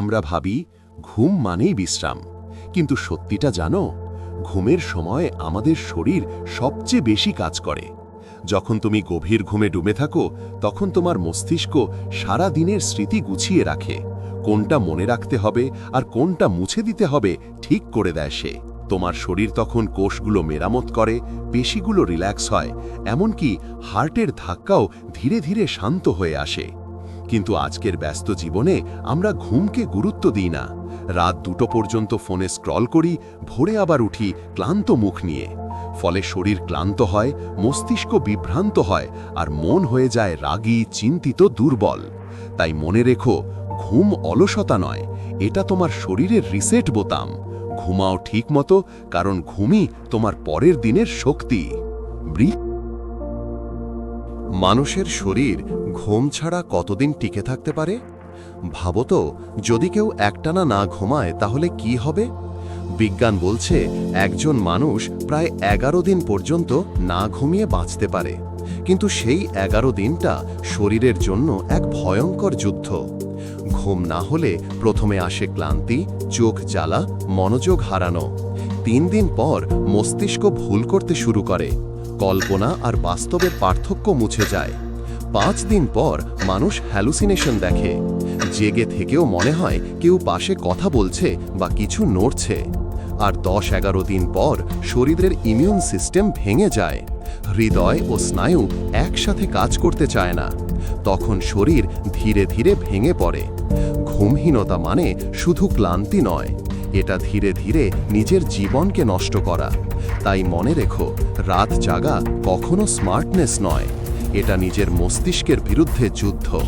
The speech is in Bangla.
আমরা ভাবি ঘুম মানেই বিশ্রাম। কিন্তু সত্যিটা জানো, ঘুমের সময় আমাদের শরীর সবচেয়ে বেশি কাজ করে। যখন তুমি গভীর ঘুমে ডুবে থাকো, তখন তোমার মস্তিষ্ক সারা দিনের স্মৃতি গুছিয়ে রাখে। কোনটা মনে রাখতে হবে আর কোনটা মুছে দিতে হবে ঠিক করে দেয় সে। তোমার শরীর তখন কোষগুলো মেরামত করে, পেশিগুলো রিল্যাক্স হয়, এমনকি হার্টের ধাক্কাও ধীরে ধীরে শান্ত হয়ে আসে। কিন্তু আজকের ব্যস্ত জীবনে আমরা ঘুমকে গুরুত্ব দিই না। রাত দুটো পর্যন্ত ফোনে স্ক্রল করি, ভোরে আবার উঠি ক্লান্ত মুখ নিয়ে। ফলে শরীর ক্লান্ত হয়, মস্তিষ্ক বিভ্রান্ত হয় আর মন হয়ে যায় রাগী, চিন্তিত, দুর্বল। তাই মনে রেখো, ঘুম অলসতা নয়, এটা তোমার শরীরের রিসেট বোতাম। ঘুমাও ঠিক মতো কারণ ঘুমই তোমার পরের দিনের শক্তি। ব্রি মানুষের শরীর ঘুম ছাড়া কতদিন টিকে থাকতে পারে? ভাবো তো, যদি কেউ একটানা না ঘুমায়, তাহলে কি হবে? বিজ্ঞান বলছে, একজন মানুষ প্রায় এগারো দিন পর্যন্ত না ঘুমিয়ে বাঁচতে পারে। কিন্তু সেই এগারো দিনটা শরীরের জন্য এক ভয়ঙ্কর যুদ্ধ। ঘুম না হলে প্রথমে আসে ক্লান্তি, চোখ জ্বালা, মনোযোগ হারানো। তিন দিন পর মস্তিষ্ক ভুল করতে শুরু করে। কল্পনা আর বাস্তবের পার্থক্য মুছে যায়। পাঁচ দিন পর মানুষ হ্যালুসিনেশন দেখে। জেগে থেকেও মনে হয় কেউ পাশে কথা বলছে বা কিছু নড়ছে। আর দশ এগারো দিন পর শরীরের ইমিউন সিস্টেম ভেঙে যায়। হৃদয় ও স্নায়ু একসাথে কাজ করতে চায় না। তখন শরীর ধীরে ধীরে ভেঙে পড়ে। ঘুমহীনতা মানে শুধু ক্লান্তি নয়। এটা ধীরে ধীরে নিজের জীবনকে নষ্ট করা। তাই মনে রেখো, রাত জাগা কখনো স্মার্টনেস নয়। এটা নিজের মস্তিষ্কের বিরুদ্ধে যুদ্ধ।